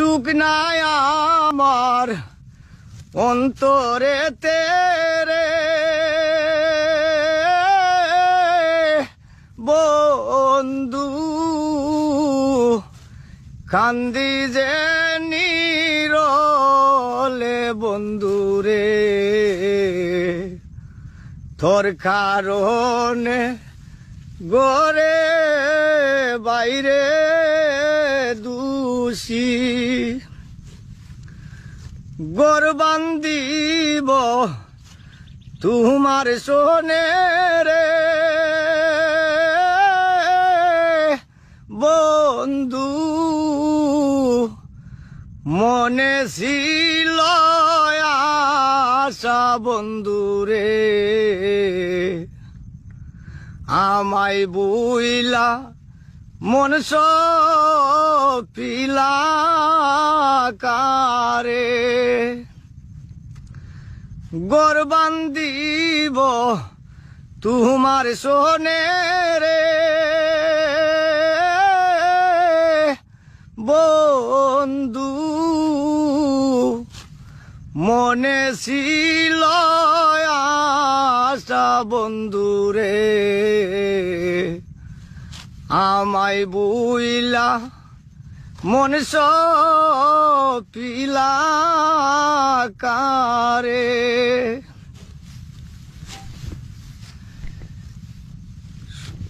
সুখ নাই আমার অন্তরে তেরে। বন্ধু কান্দি যে নিরলে বন্ধুরে। তোর কারণে গরে বাইরে। দূষী। গরবান্দিব তোমার সোনে রে। বন্ধু মনে ছিল আশা বন্ধুরে আমায় বুইলা মন পিলা কারে গরবান্দিব তোমার সোনে রে। বন্ধু মনে ছিল আশা বন্ধুরে আমায় বুইলা মন পিলা কারে।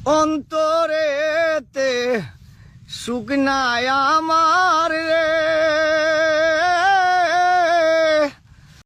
অন্তরেতে সুখনা আমার রে।